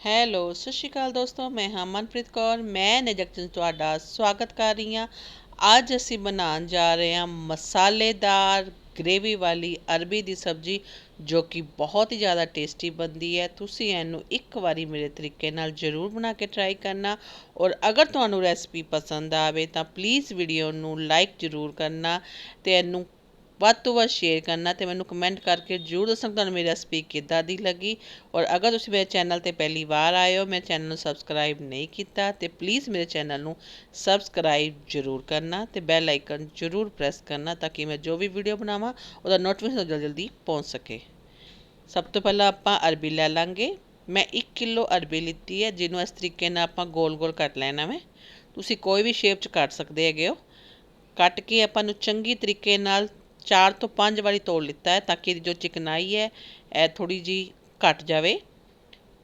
Hello, ਸਤਿ ਸ਼੍ਰੀ ਅਕਾਲ ਦੋਸਤੋ, ਮੈਂ ਹਾਂ ਮਨਪ੍ਰੀਤ ਕੌਰ, ਮੈਂ ਨਜਕਚਨ ਤੁਹਾਡਾ ਸਵਾਗਤ ਕਰ ਰਹੀ ਹਾਂ। ਅੱਜ ਅਸੀਂ ਬਣਾਉਣ ਜਾ ਰਹੇ ਹਾਂ ਮਸਾਲੇਦਾਰ ਗ੍ਰੇਵੀ ਵਾਲੀ ਅਰਬੀ ਦੀ ਸਬਜ਼ੀ, ਜੋ ਕਿ ਬਹੁਤ ਹੀ ਜ਼ਿਆਦਾ ਟੇਸਟੀ ਬਣਦੀ ਹੈ। ਤੁਸੀਂ ਇਹਨੂੰ ਇੱਕ ਵਾਰੀ ਮੇਰੇ ਤਰੀਕੇ ਨਾਲ ਜ਼ਰੂਰ ਬਣਾ ਕੇ ਟਰਾਈ ਕਰਨਾ ਔਰ ਅਗਰ ਤੁਹਾਨੂੰ ਰੈਸਪੀ ਪਸੰਦ ਆਵੇ ਤਾਂ ਪਲੀਜ਼ ਵੀਡੀਓ ਨੂੰ ਲਾਈਕ ਜ਼ਰੂਰ ਕਰਨਾ ਤੇ ਇਹਨੂੰ ਵੱਧ ਤੋਂ ਵੱਧ ਸ਼ੇਅਰ ਕਰਨਾ ਅਤੇ ਮੈਨੂੰ ਕਮੈਂਟ ਕਰਕੇ ਜ਼ਰੂਰ ਦੱਸਣਾ, ਤੁਹਾਨੂੰ ਮੇਰੀ ਰੈਸਪੀ ਕਿੱਦਾਂ ਦੀ ਲੱਗੀ। ਔਰ ਅਗਰ ਤੁਸੀਂ ਮੇਰੇ ਚੈਨਲ ਤੇ ਪਹਿਲੀ ਵਾਰ ਆਏ ਹੋ, ਮੇਰੇ ਚੈਨਲ ਨੂੰ ਸਬਸਕ੍ਰਾਈਬ ਨਹੀਂ ਕੀਤਾ, ਤੇ ਪਲੀਜ਼ ਮੇਰੇ ਚੈਨਲ ਨੂੰ ਸਬਸਕ੍ਰਾਈਬ ਜ਼ਰੂਰ ਕਰਨਾ ਤੇ ਬੈਲ ਆਈਕਨ ਜ਼ਰੂਰ ਪ੍ਰੈਸ ਕਰਨਾ ਤਾਂ ਕਿ ਮੈਂ ਜੋ ਵੀ ਵੀਡੀਓ ਬਣਾਵਾਂ, ਉਹਦਾ ਨੋਟੀਫਿਕੇਸ਼ਨ ਜਲਦੀ ਜਲਦੀ ਪਹੁੰਚ ਸਕੇ। ਸਭ ਤੋਂ ਪਹਿਲਾਂ ਆਪਾਂ ਅਰਬੀ ਲੈ ਲਾਂਗੇ। ਮੈਂ 1 ਕਿਲੋ ਅਰਬੀ ਲਿੱਤੀ ਹੈ, ਜਿਹਨੂੰ ਇਸ ਤਰੀਕੇ ਨਾਲ ਆਪਾਂ ਗੋਲ ਗੋਲ ਕੱਟ ਲੈਣਾ ਵੇ। ਤੁਸੀਂ ਕੋਈ ਵੀ ਸ਼ੇਪ 'ਚ ਕੱਟ ਸਕਦੇ ਹੈਗੇ ਹੋ। ਕੱਟ ਕੇ ਆਪਾਂ ਨੂੰ ਚੰਗੀ ਤਰੀਕੇ ਨਾਲ ਚਾਰ ਤੋਂ ਪੰਜ ਵਾਰੀ ਤੋੜ ਲਿੱਤਾ ਹੈ ਤਾਂ ਕਿ ਜੋ ਚਿਕਨਾਈ ਹੈ, ਇਹ ਥੋੜੀ ਜੀ ਘਟ ਜਾਵੇ।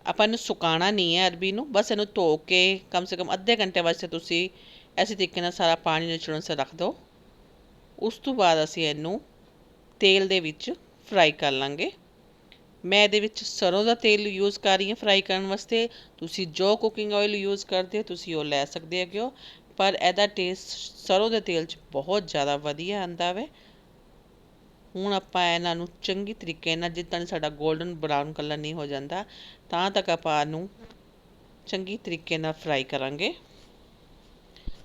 ਆਪਾਂ ਇਹਨੂੰ ਸੁਕਾਣਾ ਨਹੀਂ ਹੈ ਅਰਬੀ ਨੂੰ, ਬਸ ਇਹਨੂੰ ਧੋ ਕੇ ਕਮ ਸੇ ਕਮ ਅੱਧੇ ਘੰਟੇ ਵਾਸਤੇ ਤੁਸੀਂ ਐਸੇ ਤਰੀਕੇ ਨਾਲ ਸਾਰਾ ਪਾਣੀ ਨਿਚੜਨ ਸੇ ਰੱਖ ਦਿਓ ਉਸ ਤੋਂ ਬਾਅਦ ਅਸੀਂ ਇਹਨੂੰ ਤੇਲ ਦੇ ਵਿੱਚ ਫਰਾਈ ਕਰ ਲਾਂਗੇ। ਮੈਂ ਇਹਦੇ ਵਿੱਚ ਸਰੋਂ ਦਾ ਤੇਲ ਯੂਜ਼ ਕਰ ਰਹੀ ਹਾਂ ਫਰਾਈ ਕਰਨ ਵਾਸਤੇ। ਤੁਸੀਂ ਜੋ ਕੁਕਿੰਗ ਆਇਲ ਯੂਜ਼ ਕਰਦੇ ਹੋ, ਤੁਸੀਂ ਉਹ ਲੈ ਸਕਦੇ ਹੈਗੇ ਹੋ। ਪਰ ਇਹਦਾ ਟੇਸਟ ਸਰੋਂ ਦੇ ਤੇਲ 'ਚ ਬਹੁਤ ਜ਼ਿਆਦਾ ਵਧੀਆ ਆਂਦਾ ਵੇ। ਹੁਣ ਆਪਾਂ ਇਹਨਾਂ ਨੂੰ ਚੰਗੀ ਤਰੀਕੇ ਨਾਲ, ਜਿੱਦਾਂ ਸਾਡਾ ਗੋਲਡਨ ਬਰਾਊਨ ਕਲਰ ਨਹੀਂ ਹੋ ਜਾਂਦਾ, ਤਾਂ ਤੱਕ ਆਪਾਂ ਇਹਨੂੰ ਚੰਗੀ ਤਰੀਕੇ ਨਾਲ ਫਰਾਈ ਕਰਾਂਗੇ।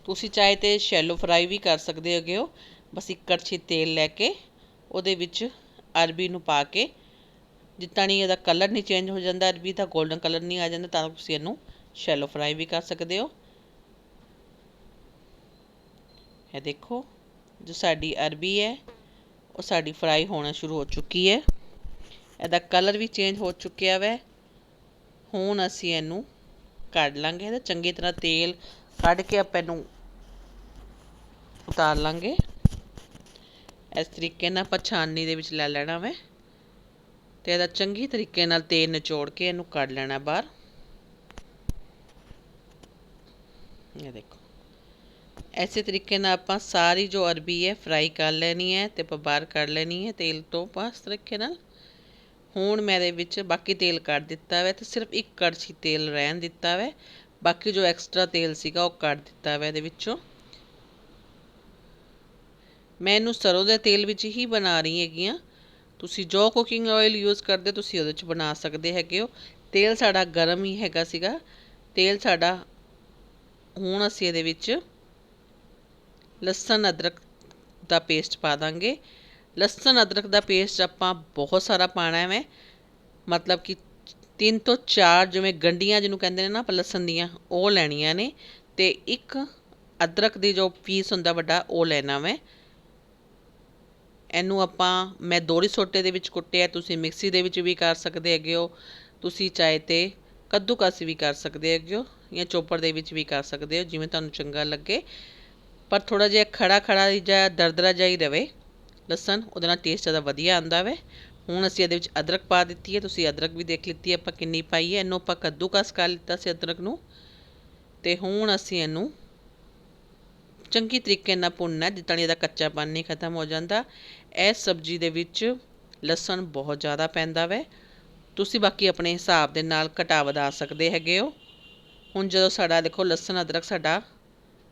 ਤੁਸੀਂ ਚਾਹੇ ਤੇ ਸ਼ੈਲੋ ਫਰਾਈ ਵੀ ਕਰ ਸਕਦੇ ਹੈਗੇ ਹੋ। ਬਸ ਇੱਕ ਕੜਛੀ ਤੇਲ ਲੈ ਕੇ ਉਹਦੇ ਵਿੱਚ ਅਰਬੀ ਨੂੰ ਪਾ ਕੇ, ਜਿੱਦਾਂ ਨਹੀਂ ਇਹਦਾ ਕਲਰ ਨਹੀਂ ਚੇਂਜ ਹੋ ਜਾਂਦਾ, ਅਰਬੀ ਦਾ 골ਡਨ ਕਲਰ ਨਹੀਂ ਆ ਜਾਂਦਾ, ਤਾਂ ਤੁਸੀਂ ਇਹਨੂੰ ਸ਼ੈਲੋ ਫਰਾਈ ਵੀ ਕਰ ਸਕਦੇ ਹੋ। ਇਹ ਦੇਖੋ, ਜੋ ਸਾਡੀ ਅਰਬੀ ਹੈ ਉਹ ਸਾਡੀ ਫਰਾਈ ਹੋਣਾ ਸ਼ੁਰੂ ਹੋ ਚੁੱਕੀ ਹੈ। ਇਹਦਾ ਕਲਰ ਵੀ ਚੇਂਜ ਹੋ ਚੁੱਕਿਆ ਵੈ। ਹੁਣ ਅਸੀਂ ਇਹਨੂੰ ਕੱਢ ਲਾਂਗੇ। ਇਹਦਾ ਚੰਗੀ ਤਰ੍ਹਾਂ ਤੇਲ ਕੱਢ ਕੇ ਆਪਾਂ ਇਹਨੂੰ ਉਤਾਰ ਲਾਂਗੇ। ਇਸ ਤਰੀਕੇ ਨਾਲ ਆਪਾਂ ਛਾਨਣੀ ਦੇ ਵਿੱਚ ਲੈ ਲੈਣਾ ਵੈ। ਤੇ ਇਹਦਾ ਚੰਗੀ ਤਰੀਕੇ ਨਾਲ ਤੇਲ ਨਿਚੋੜ ਕੇ ਇਹਨੂੰ ਕੱਢ ਲੈਣਾ ਬਾਹਰ। ਇਹ ਦੇਖੋ। ਇਸੇ ਤਰੀਕੇ ਨਾਲ ਆਪਾਂ ਸਾਰੀ ਜੋ ਅਰਬੀ ਹੈ ਫਰਾਈ ਕਰ ਲੈਣੀ ਹੈ ਤੇ ਆਪਾਂ ਬਾਹਰ ਕੱਢ ਲੈਣੀ ਹੈ ਤੇਲ ਤੋਂ ਪਾਸ ਤਰੀਕੇ ਨਾਲ। ਹੁਣ ਮੈਂ ਇਹਦੇ ਵਿੱਚ ਬਾਕੀ ਤੇਲ ਕੱਢ ਦਿੱਤਾ ਵੈ ਤੇ ਸਿਰਫ ਇੱਕ ਕੜਛੀ ਤੇਲ ਰਹਿਣ ਦਿੱਤਾ ਵੈ। ਬਾਕੀ ਜੋ ਐਕਸਟਰਾ ਤੇਲ ਸੀਗਾ ਉਹ ਕੱਢ ਦਿੱਤਾ ਵੈ ਇਹਦੇ ਵਿੱਚੋਂ। ਮੈਂ ਇਹਨੂੰ ਸਰੋਂ ਦੇ ਤੇਲ ਵਿੱਚ ਹੀ ਬਣਾ ਰਹੀ ਹੈਗੀ ਆ ਤੁਸੀਂ ਜੋ ਕੁਕਿੰਗ ਆਇਲ ਯੂਜ਼ ਕਰਦੇ ਤੁਸੀਂ ਉਹਦੇ ਵਿੱਚ ਬਣਾ ਸਕਦੇ ਹੈਗੇ ਹੋ। ਤੇਲ ਸਾਡਾ ਗਰਮ ਹੀ ਹੈਗਾ ਸੀਗਾ। ਤੇਲ ਸਾਡਾ, ਹੁਣ ਅਸੀਂ ਇਹਦੇ ਵਿੱਚ ਲਸਣ ਅਦਰਕ ਦਾ ਪੇਸਟ ਪਾ ਦਾਂਗੇ। ਲਸਣ ਅਦਰਕ ਦਾ ਪੇਸਟ ਆਪਾਂ ਬਹੁਤ ਸਾਰਾ ਪਾਣਾ ਹੈ ਮਤਲਬ ਕਿ ਤਿੰਨ ਤੋਂ ਚਾਰ ਜਿਵੇਂ ਗੰਡੀਆਂ ਜਿਹਨੂੰ ਕਹਿੰਦੇ ਨੇ ਨਾ ਆਪਾਂ ਲਸਣ ਦੀਆਂ, ਉਹ ਲੈਣੀਆਂ ਨੇ। ਤੇ ਇੱਕ ਅਦਰਕ ਦੀ ਜੋ ਪੀਸ ਹੁੰਦਾ ਵੱਡਾ, ਉਹ ਲੈਣਾ ਮੈਂ। ਇਹਨੂੰ ਆਪਾਂ, ਮੈਂ ਦੋੜੀ ਸੋਟੇ ਦੇ ਵਿੱਚ ਕੁੱਟਿਆ, ਤੁਸੀਂ ਮਿਕਸੀ ਦੇ ਵਿੱਚ ਵੀ ਕਰ ਸਕਦੇ ਹੈਗੇ ਹੋ। ਤੁਸੀਂ ਚਾਹੇ ਤੇ ਕੱਦੂਕਸ ਵੀ ਕਰ ਸਕਦੇ ਹੈਗੇ ਹੋ ਜਾਂ ਚੋਪਰ ਦੇ ਵਿੱਚ ਵੀ ਕਰ ਸਕਦੇ ਹੋ, ਜਿਵੇਂ ਤੁਹਾਨੂੰ ਚੰਗਾ ਲੱਗੇ। ਪਰ ਥੋੜ੍ਹਾ ਜਿਹਾ ਖੜ੍ਹਾ ਖੜਾ ਜਿਹਾ ਦਰਦਰਾ ਜਿਹਾ ਹੀ ਰਹੇ ਲਸਣ, ਉਹਦੇ ਨਾਲ ਟੇਸਟ ਜ਼ਿਆਦਾ ਵਧੀਆ ਆਉਂਦਾ ਵੈ। ਹੁਣ ਅਸੀਂ ਇਹਦੇ ਵਿੱਚ ਅਦਰਕ ਪਾ ਦਿੱਤੀ ਹੈ। ਤੁਸੀਂ ਅਦਰਕ ਵੀ ਦੇਖ ਲਿੱਤੀ ਆਪਾਂ ਕਿੰਨੀ ਪਾਈ ਹੈ। ਇਹਨੂੰ ਆਪਾਂ ਕੱਦੂਕਸ ਕਰ ਲਿੱਤਾ ਸੀ ਅਦਰਕ ਨੂੰ। ਤੇ ਹੁਣ ਅਸੀਂ ਇਹਨੂੰ ਚੰਗੀ ਤਰੀਕੇ ਨਾਲ ਭੁੰਨਣਾ ਜਿੱਦਾਂ ਇਹਦਾ ਕੱਚਾਪਨ ਨਹੀਂ ਖਤਮ ਹੋ ਜਾਂਦਾ। ਇਸ ਸਬਜ਼ੀ ਦੇ ਵਿੱਚ ਲਸਣ ਬਹੁਤ ਜ਼ਿਆਦਾ ਪੈਂਦਾ ਵੈ। ਤੁਸੀਂ ਬਾਕੀ ਆਪਣੇ ਹਿਸਾਬ ਦੇ ਨਾਲ ਘਟਾ ਵਧਾ ਸਕਦੇ ਹੈਗੇ ਹੋ। ਹੁਣ ਜਦੋਂ ਸਾਡਾ ਦੇਖੋ, ਲਸਣ, ਅਦਰਕ ਸਾਡਾ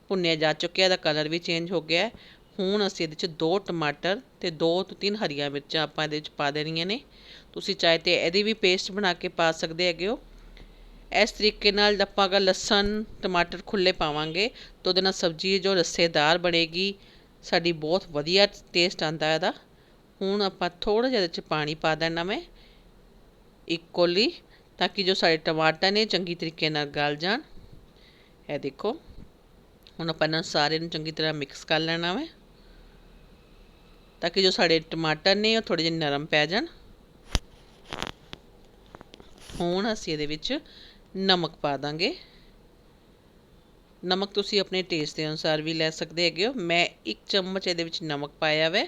ਭੁੰਨਿਆ ਜਾ ਚੁੱਕਿਆ ਇਹਦਾ ਕਲਰ ਵੀ ਚੇਂਜ ਹੋ ਗਿਆ ਹੁਣ ਅਸੀਂ ਇਹਦੇ 'ਚ ਦੋ ਟਮਾਟਰ ਅਤੇ ਦੋ ਤੋਂ ਤਿੰਨ ਹਰੀਆਂ ਮਿਰਚਾਂ ਆਪਾਂ ਇਹਦੇ 'ਚ ਪਾ ਦੇਣੀਆਂ ਨੇ। ਤੁਸੀਂ ਚਾਹੇ ਤੇ ਇਹਦੀ ਵੀ ਪੇਸਟ ਬਣਾ ਕੇ ਪਾ ਸਕਦੇ ਹੈਗੇ ਹੋ। ਇਸ ਤਰੀਕੇ ਨਾਲ ਆਪਾਂ ਅਗਰ ਲਸਣ, ਟਮਾਟਰ ਖੁੱਲੇ ਪਾਵਾਂਗੇ ਤਾਂ ਉਹਦੇ ਨਾਲ ਸਬਜ਼ੀ ਜੋ ਰਸੇਦਾਰ ਬਣੇਗੀ, ਸਾਡੀ ਬਹੁਤ ਵਧੀਆ ਟੇਸਟ ਆਂਦਾ ਇਹਦਾ। ਹੁਣ ਆਪਾਂ ਥੋੜਾ ਜਿਹਾ ਇਹਦੇ 'ਚ ਪਾਣੀ ਪਾ ਦੇਣਾ ਮੈਂ ਇੱਕ ਕੋਲੀ ਤਾਂ ਕਿ ਜੋ ਸਾਡੇ ਟਮਾਟਰ ਨੇ ਚੰਗੀ ਤਰੀਕੇ ਨਾਲ ਗਲ ਜਾਣ। ਇਹ ਦੇਖੋ। ਹੁਣ ਆਪਾਂ ਇਹਨਾਂ ਸਾਰੇ ਨੂੰ ਚੰਗੀ ਤਰ੍ਹਾਂ ਮਿਕਸ ਕਰ ਲੈਣਾ ਵਾ। ਤਾਂ ਕਿ ਜੋ ਸਾਡੇ ਟਮਾਟਰ ਨੇ, ਉਹ ਥੋੜੇ ਜਿਹੇ ਨਰਮ ਪੈ ਜਾਣ। ਹੁਣ ਅਸੀਂ ਇਹਦੇ ਵਿੱਚ ਨਮਕ ਪਾ ਦਾਂਗੇ। ਨਮਕ ਤੁਸੀਂ ਆਪਣੇ ਟੇਸਟ ਦੇ ਅਨੁਸਾਰ ਵੀ ਲੈ ਸਕਦੇ ਹੈਗੇ ਹੋ। ਮੈਂ ਇੱਕ ਚਮਚ ਇਹਦੇ ਵਿੱਚ ਨਮਕ ਪਾਇਆ ਵੈ।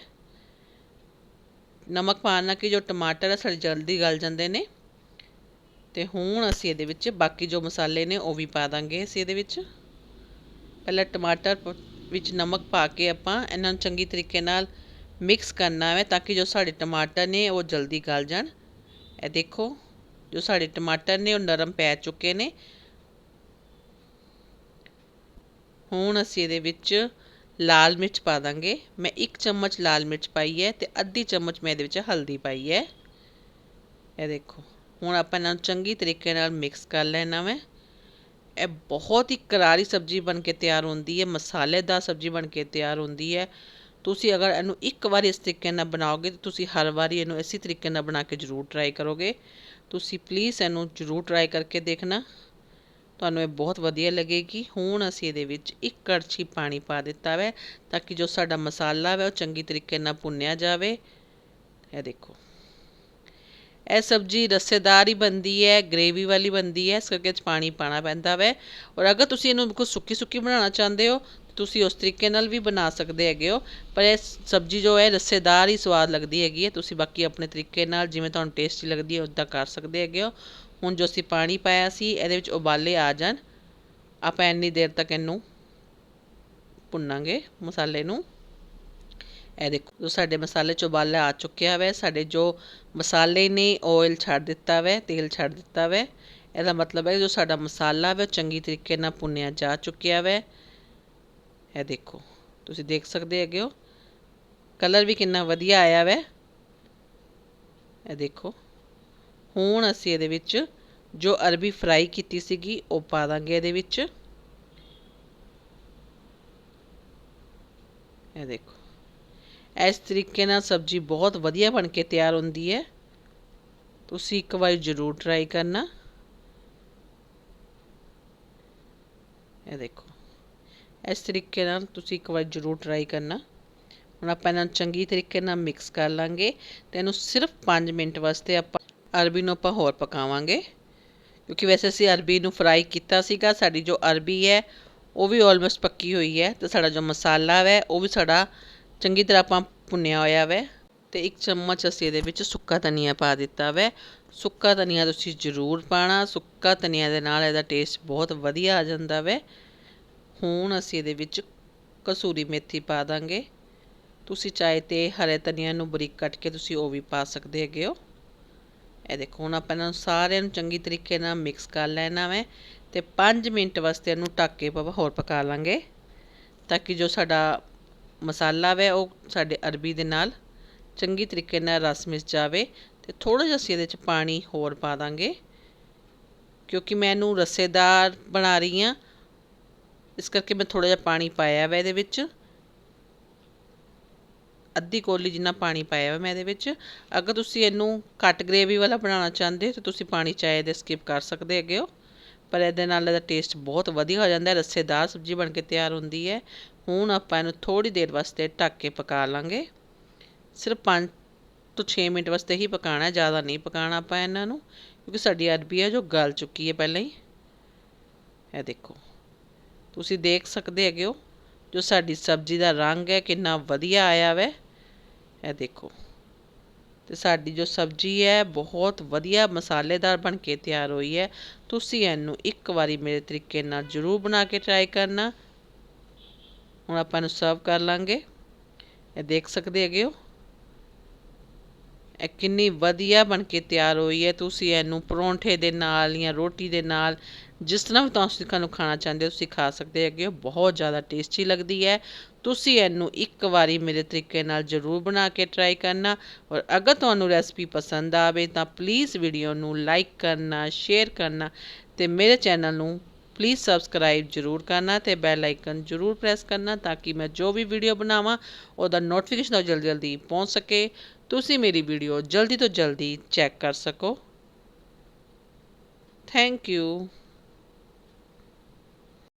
ਨਮਕ ਪਾਉਣ ਨਾਲ ਕਿ ਜੋ ਟਮਾਟਰ ਹੈ ਸਾਡੇ ਜਲਦੀ ਗਲ ਜਾਂਦੇ ਨੇ। ਤੇ ਹੁਣ ਅਸੀਂ ਇਹਦੇ ਵਿੱਚ ਬਾਕੀ ਜੋ ਮਸਾਲੇ ਨੇ, ਉਹ ਵੀ ਪਾ ਦਾਂਗੇ ਅਸੀਂ ਇਹਦੇ ਵਿੱਚ। ਪਹਿਲਾਂ ਟਮਾਟਰ ਵਿੱਚ ਨਮਕ ਪਾ ਕੇ ਆਪਾਂ ਇਹਨਾਂ ਨੂੰ ਚੰਗੀ ਤਰੀਕੇ ਨਾਲ ਮਿਕਸ ਕਰਨਾ ਹੈ ਤਾਂ ਕਿ ਜੋ ਸਾਡੇ ਟਮਾਟਰ ਨੇ ਉਹ ਜਲਦੀ ਗਲ ਜਾਣ। ਇਹ ਦੇਖੋ, ਜੋ ਸਾਡੇ ਟਮਾਟਰ ਨੇ ਉਹ ਨਰਮ ਪੈ ਚੁੱਕੇ ਨੇ। ਹੁਣ ਅਸੀਂ ਇਹਦੇ ਵਿੱਚ ਲਾਲ ਮਿਰਚ ਪਾ ਦਾਂਗੇ। ਮੈਂ 1 ਚਮਚ ਲਾਲ ਮਿਰਚ ਪਾਈ ਹੈ ਤੇ ਅੱਧੀ ਚਮਚ ਮੈਂ ਇਹਦੇ ਵਿੱਚ ਹਲਦੀ ਪਾਈ ਹੈ। ਇਹ ਦੇਖੋ, ਹੁਣ ਆਪਾਂ ਇਹਨਾਂ ਨੂੰ ਚੰਗੀ ਤਰੀਕੇ ਨਾਲ ਮਿਕਸ ਕਰ ਲੈਣਾ ਵੇ ਇਹ ਬਹੁਤ ਹੀ ਕਰਾਰੀ ਸਬਜ਼ੀ ਬਣ ਕੇ ਤਿਆਰ ਹੁੰਦੀ ਹੈ, ਮਸਾਲੇਦਾਰ ਸਬਜ਼ੀ ਬਣ ਕੇ ਤਿਆਰ ਹੁੰਦੀ ਹੈ। ਤੁਸੀਂ ਅਗਰ ਇਹਨੂੰ ਇੱਕ ਵਾਰੀ ਇਸ ਤਰੀਕੇ ਨਾਲ ਬਣਾਓਗੇ ਤਾਂ ਤੁਸੀਂ ਹਰ ਵਾਰੀ ਇਹਨੂੰ ਇਸੇ ਤਰੀਕੇ ਨਾਲ ਬਣਾ ਕੇ ਜ਼ਰੂਰ ਟਰਾਈ ਕਰੋਗੇ। ਤੁਸੀਂ ਪਲੀਜ਼ ਇਹਨੂੰ ਜ਼ਰੂਰ ਟਰਾਈ ਕਰਕੇ ਦੇਖਣਾ। ਤੁਹਾਨੂੰ ਇਹ ਬਹੁਤ ਵਧੀਆ ਲੱਗੇਗੀ। ਹੁਣ ਅਸੀਂ ਇਹਦੇ ਵਿੱਚ ਇੱਕ ਕੜਛੀ ਪਾਣੀ ਪਾ ਦਿੱਤਾ ਵੈ, ਤਾਂ ਕਿ ਜੋ ਸਾਡਾ ਮਸਾਲਾ ਹੈ ਉਹ ਚੰਗੀ ਤਰੀਕੇ ਨਾਲ ਭੁੰਨਿਆ ਜਾਵੇ। ਇਹ ਦੇਖੋ। ਇਹ ਸਬਜ਼ੀ ਰਸੇਦਾਰ ਹੀ ਬਣਦੀ ਹੈ, ਗ੍ਰੇਵੀ ਵਾਲੀ ਬਣਦੀ ਹੈ, ਇਸ ਕਰਕੇ ਚ ਪਾਣੀ ਪਾਣਾ ਪੈਂਦਾ ਵੈ। ਔਰ ਅਗਰ ਤੁਸੀਂ ਇਹਨੂੰ ਬਿਲਕੁਲ ਸੁੱਕੀ ਸੁੱਕੀ ਬਣਾਉਣਾ ਚਾਹੁੰਦੇ ਹੋ ਤੁਸੀਂ ਉਸ ਤਰੀਕੇ ਨਾਲ ਵੀ ਬਣਾ ਸਕਦੇ ਹੈਗੇ ਹੋ। ਪਰ ਇਹ ਸਬਜ਼ੀ ਜੋ ਹੈ, ਰਸੇਦਾਰ ਹੀ ਸਵਾਦ ਲੱਗਦੀ ਹੈਗੀ ਹੈ। ਤੁਸੀਂ ਬਾਕੀ ਆਪਣੇ ਤਰੀਕੇ ਨਾਲ ਜਿਵੇਂ ਤੁਹਾਨੂੰ ਟੇਸਟੀ ਲੱਗਦੀ ਹੈ ਉਦਾਂ ਕਰ ਸਕਦੇ ਹੈਗੇ ਹੋ। ਹੁਣ ਜੋ ਅਸੀਂ ਪਾਣੀ ਪਾਇਆ ਸੀ, ਇਹਦੇ ਵਿੱਚ ਉਬਾਲੇ ਆ ਜਾਣ। ਆਪਾਂ ਇੰਨੀ ਦੇਰ ਤੱਕ ਇਹਨੂੰ ਭੁੰਨਾਂਗੇ ਮਸਾਲੇ ਨੂੰ। ਇਹ ਦੇਖੋ, ਜੋ ਸਾਡੇ ਮਸਾਲੇ 'ਚ ਉਬਾਲਾ ਆ ਚੁੱਕਿਆ ਵੈ, ਸਾਡੇ ਜੋ ਮਸਾਲੇ ਨੇ ਆਇਲ ਛੱਡ ਦਿੱਤਾ ਵੈ, ਤੇਲ ਛੱਡ ਦਿੱਤਾ ਵੈ। ਇਹਦਾ ਮਤਲਬ ਹੈ ਜੋ ਸਾਡਾ ਮਸਾਲਾ ਵੈ ਚੰਗੀ ਤਰੀਕੇ ਨਾਲ ਭੁੰਨਿਆ ਜਾ ਚੁੱਕਿਆ ਵੈ। ਇਹ ਦੇਖੋ, ਤੁਸੀਂ ਦੇਖ ਸਕਦੇ ਹੈਗੇ ਹੋ। ਕਲਰ ਵੀ ਕਿੰਨਾ ਵਧੀਆ ਆਇਆ ਵੈ। ਇਹ ਦੇਖੋ, ਹੁਣ ਅਸੀਂ ਇਹਦੇ ਵਿੱਚ ਜੋ ਅਰਬੀ ਫਰਾਈ ਕੀਤੀ ਸੀਗੀ, ਉਹ ਪਾ ਦਾਂਗੇ ਇਹਦੇ ਵਿੱਚ। ਇਹ ਦੇਖੋ ਇਸ ਤਰੀਕੇ ਨਾਲ ਸਬਜ਼ੀ ਬਹੁਤ ਵਧੀਆ ਬਣ ਕੇ ਤਿਆਰ ਹੁੰਦੀ ਹੈ। ਤੁਸੀਂ ਇੱਕ ਵਾਰ ਜ਼ਰੂਰ ਟਰਾਈ ਕਰਨਾ। ਇਹ ਦੇਖੋ। ਇਸ ਤਰੀਕੇ ਨਾਲ ਤੁਸੀਂ ਇੱਕ ਵਾਰ ਜ਼ਰੂਰ ਟਰਾਈ ਕਰਨਾ। ਹੁਣ ਆਪਾਂ ਇਹਨਾਂ ਨੂੰ ਚੰਗੀ ਤਰੀਕੇ ਨਾਲ ਮਿਕਸ ਕਰ ਲਾਂਗੇ ਤੇ ਇਹਨੂੰ ਸਿਰਫ 5 ਮਿੰਟ ਵਾਸਤੇ ਆਪਾਂ ਅਰਬੀ ਨੂੰ ਆਪਾਂ ਹੋਰ ਪਕਾਵਾਂਗੇ। ਕਿਉਂਕਿ ਵੈਸੇ ਅਸੀਂ ਅਰਬੀ ਨੂੰ ਫਰਾਈ ਕੀਤਾ ਸੀਗਾ, ਸਾਡੀ ਜੋ ਅਰਬੀ ਹੈ, ਉਹ ਵੀ ਆਲਮੋਸਟ ਪੱਕੀ ਹੋਈ ਹੈ ਤੇ ਸਾਡਾ ਜੋ ਮਸਾਲਾ ਹੈ, ਉਹ ਵੀ ਸਾਡਾ ਚੰਗੀ ਤਰ੍ਹਾਂ ਆਪਾਂ ਭੁੰਨਿਆ ਹੋਇਆ ਵੈ ਅਤੇ ਇੱਕ ਚਮਚ ਅਸੀਂ ਇਹਦੇ ਵਿੱਚ ਸੁੱਕਾ ਧਨੀਆ ਪਾ ਦਿੱਤਾ ਵੈ। ਸੁੱਕਾ ਧਨੀਆ ਤੁਸੀਂ ਜ਼ਰੂਰ ਪਾਣਾ, ਸੁੱਕਾ ਧਨੀਆ ਦੇ ਨਾਲ ਇਹਦਾ ਟੇਸਟ ਬਹੁਤ ਵਧੀਆ ਆ ਜਾਂਦਾ ਵੈ। ਹੁਣ ਅਸੀਂ ਇਹਦੇ ਵਿੱਚ ਕਸੂਰੀ ਮੇਥੀ ਪਾ ਦਾਂਗੇ। ਤੁਸੀਂ ਚਾਹੇ ਤੇ ਹਰੇ ਧਨੀਆ ਨੂੰ ਬਰੀਕ ਕੱਟ ਕੇ ਤੁਸੀਂ ਉਹ ਵੀ ਪਾ ਸਕਦੇ ਹੈਗੇ ਹੋ। ਇਹ ਦੇਖੋ, ਹੁਣ ਆਪਾਂ ਇਹਨਾਂ ਨੂੰ ਸਾਰਿਆਂ ਨੂੰ ਚੰਗੀ ਤਰੀਕੇ ਨਾਲ ਮਿਕਸ ਕਰ ਲੈਣਾ ਵੈ ਤੇ 5 ਮਿੰਟ ਵਾਸਤੇ ਇਹਨੂੰ ਢੱਕ ਕੇ ਹੋਰ ਪਕਾ ਲਾਂਗੇ। ਤਾਂ ਕਿ ਜੋ ਸਾਡਾ ਮਸਾਲਾ ਵੈ, ਉਹ ਸਾਡੇ ਅਰਬੀ ਦੇ ਨਾਲ ਚੰਗੀ ਤਰੀਕੇ ਨਾਲ ਰਸ ਮਿਸ ਜਾਵੇ ਅਤੇ ਥੋੜ੍ਹਾ ਜਿਹਾ ਅਸੀਂ ਇਹਦੇ ਚ ਪਾਣੀ ਹੋਰ ਪਾ ਦਾਂਗੇ। ਕਿਉਂਕਿ ਮੈਂ ਇਹਨੂੰ ਰਸੇਦਾਰ ਬਣਾ ਰਹੀ ਹਾਂ। ਇਸ ਕਰਕੇ ਮੈਂ ਥੋੜ੍ਹਾ ਜਿਹਾ ਪਾਣੀ ਪਾਇਆ ਵੈ ਇਹਦੇ ਵਿੱਚ। ਅੱਧੀ ਕੋਲੀ ਜਿੰਨਾ ਪਾਣੀ ਪਾਇਆ ਵਾ ਮੈਂ ਇਹਦੇ ਵਿੱਚ। ਅਗਰ ਤੁਸੀਂ ਇਹਨੂੰ ਘੱਟ ਗ੍ਰੇਵੀ ਵਾਲਾ ਬਣਾਉਣਾ ਚਾਹੁੰਦੇ ਹੋ ਤਾਂ ਤੁਸੀਂ ਪਾਣੀ ਚਾਹੇ ਦੇ ਸਕਿਪ ਕਰ ਸਕਦੇ ਹੈਗੇ ਹੋ। ਪਰ ਇਹਦੇ ਨਾਲ ਇਹਦਾ ਟੇਸਟ ਬਹੁਤ ਵਧੀਆ ਹੋ ਜਾਂਦਾ ਹੈ। ਰਸੇਦਾਰ ਸਬਜ਼ੀ ਬਣ ਕੇ ਤਿਆਰ ਹੁੰਦੀ ਹੈ। ਹੁਣ ਆਪਾਂ ਇਹਨੂੰ ਥੋੜੀ ਦੇਰ ਵਾਸਤੇ ਢੱਕ ਕੇ ਪਕਾ ਲਾਂਗੇ। ਸਿਰਫ 5 ਤੋਂ 6 ਮਿੰਟ ਵਾਸਤੇ ਹੀ ਪਕਾਣਾ, ਜ਼ਿਆਦਾ ਨਹੀਂ ਪਕਾਣਾ ਆਪਾਂ ਇਹਨਾਂ ਨੂੰ, ਕਿਉਂਕਿ ਸਾਡੀ ਅਰਬੀ ਹੈ ਜੋ ਗਲ ਚੁੱਕੀ ਹੈ ਪਹਿਲਾਂ ਹੀ। ਇਹ ਦੇਖੋ, ਤੁਸੀਂ ਦੇਖ ਸਕਦੇ ਹੈਗੇ ਹੋ ਜੋ ਸਾਡੀ ਸਬਜ਼ੀ ਦਾ ਰੰਗ ਹੈ, ਕਿੰਨਾ ਵਧੀਆ ਆਇਆ ਵੈ। ਇਹ ਦੇਖੋ, ਤੇ ਸਾਡੀ ਜੋ ਸਬਜ਼ੀ ਹੈ, ਬਹੁਤ ਵਧੀਆ ਮਸਾਲੇਦਾਰ ਬਣ ਕੇ ਤਿਆਰ ਹੋਈ ਹੈ। ਤੁਸੀਂ ਇਹਨੂੰ ਇੱਕ ਵਾਰੀ ਮੇਰੇ ਤਰੀਕੇ ਨਾਲ ਜ਼ਰੂਰ ਬਣਾ ਕੇ ਟਰਾਈ ਕਰਨਾ। ਹੁਣ ਆਪਾਂ ਇਹਨੂੰ ਸਰਵ ਕਰ ਲਾਂਗੇ। ਇਹ ਦੇਖ ਸਕਦੇ ਹੈਗੇ ਹੋ? ਇਹ ਕਿੰਨੀ ਵਧੀਆ ਬਣ ਕੇ ਤਿਆਰ ਹੋਈ ਹੈ। ਤੁਸੀਂ ਇਹਨੂੰ ਪਰੌਂਠੇ ਦੇ ਨਾਲ ਜਾਂ ਰੋਟੀ ਦੇ ਨਾਲ, ਜਿਸ ਤਰ੍ਹਾਂ ਵੀ ਤੁਸੀਂ ਤੁਹਾਨੂੰ ਖਾਣਾ ਚਾਹੁੰਦੇ ਹੋ, ਤੁਸੀਂ ਖਾ ਸਕਦੇ ਹੈਗੇ ਹੋ। ਬਹੁਤ ਜ਼ਿਆਦਾ ਟੇਸਟੀ ਲੱਗਦੀ ਹੈ। ਤੁਸੀਂ ਇਹਨੂੰ ਇੱਕ ਵਾਰੀ ਮੇਰੇ ਤਰੀਕੇ ਨਾਲ ਜ਼ਰੂਰ ਬਣਾ ਕੇ ਟਰਾਈ ਕਰਨਾ। ਔਰ ਅਗਰ ਤੁਹਾਨੂੰ ਰੈਸਪੀ ਪਸੰਦ ਆਵੇ ਤਾਂ ਪਲੀਜ਼ ਵੀਡੀਓ ਨੂੰ ਲਾਈਕ ਕਰਨਾ ਸ਼ੇਅਰ ਕਰਨਾ ਤੇ ਮੇਰੇ ਚੈਨਲ ਨੂੰ ਪਲੀਜ਼ ਸਬਸਕ੍ਰਾਈਬ ਜ਼ਰੂਰ ਕਰਨਾ ਤੇ ਬੈਲ ਆਈਕਨ ਜ਼ਰੂਰ ਪ੍ਰੈਸ ਕਰਨਾ ਤਾਂ ਕਿ ਮੈਂ ਜੋ ਵੀ ਵੀਡੀਓ ਬਣਾਵਾਂ, ਉਹਦਾ ਨੋਟੀਫਿਕੇਸ਼ਨ ਉਹ ਜਲਦੀ ਜਲਦੀ ਪਹੁੰਚ ਸਕੇ। ਤੁਸੀਂ ਮੇਰੀ ਵੀਡੀਓ ਜਲਦੀ ਤੋਂ ਜਲਦੀ ਚੈੱਕ ਕਰ ਸਕੋ। Thank you